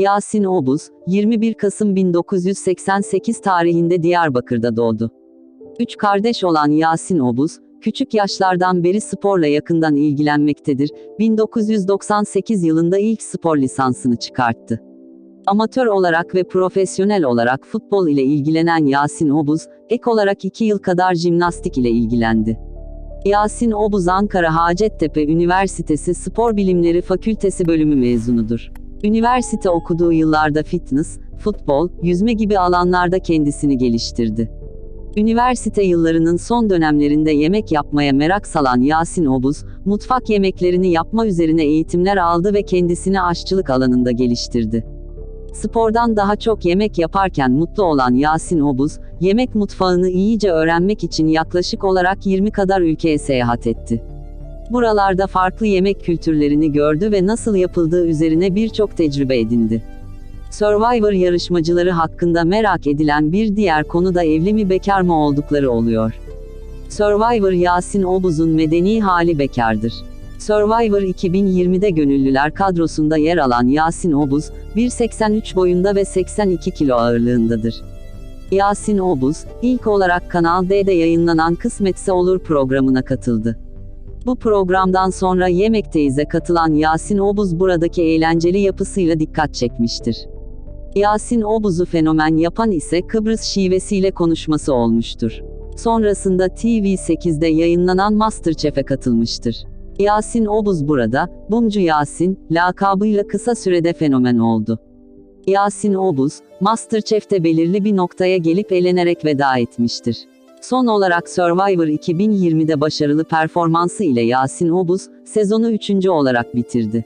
Yasin Obuz, 21 Kasım 1988 tarihinde Diyarbakır'da doğdu. Üç kardeş olan Yasin Obuz, küçük yaşlardan beri sporla yakından ilgilenmektedir. 1998 yılında ilk spor lisansını çıkarttı. Amatör olarak ve profesyonel olarak futbol ile ilgilenen Yasin Obuz, ek olarak 2 yıl kadar jimnastik ile ilgilendi. Yasin Obuz Ankara Hacettepe Üniversitesi Spor Bilimleri Fakültesi bölümü mezunudur. Üniversite okuduğu yıllarda fitness, futbol, yüzme gibi alanlarda kendisini geliştirdi. Üniversite yıllarının son dönemlerinde yemek yapmaya merak salan Yasin Obuz, mutfak yemeklerini yapma üzerine eğitimler aldı ve kendisini aşçılık alanında geliştirdi. Spordan daha çok yemek yaparken mutlu olan Yasin Obuz, yemek mutfağını iyice öğrenmek için yaklaşık olarak 20 kadar ülkeye seyahat etti. Buralarda farklı yemek kültürlerini gördü ve nasıl yapıldığı üzerine birçok tecrübe edindi. Survivor yarışmacıları hakkında merak edilen bir diğer konu da evli mi bekar mı oldukları oluyor. Survivor Yasin Obuz'un medeni hali bekardır. Survivor 2020'de gönüllüler kadrosunda yer alan Yasin Obuz, 1.83 boyunda ve 82 kilo ağırlığındadır. Yasin Obuz, ilk olarak Kanal D'de yayınlanan Kısmetse Olur programına katıldı. Bu programdan sonra Yemekteyize katılan Yasin Obuz buradaki eğlenceli yapısıyla dikkat çekmiştir. Yasin Obuz'u fenomen yapan ise Kıbrıs şivesiyle konuşması olmuştur. Sonrasında TV8'de yayınlanan Masterchef'e katılmıştır. Yasin Obuz burada, Bumcu Yasin, lakabıyla kısa sürede fenomen oldu. Yasin Obuz, Masterchef'te belirli bir noktaya gelip elenerek veda etmiştir. Son olarak Survivor 2020'de başarılı performansı ile Yasin Obuz, sezonu 3. olarak bitirdi.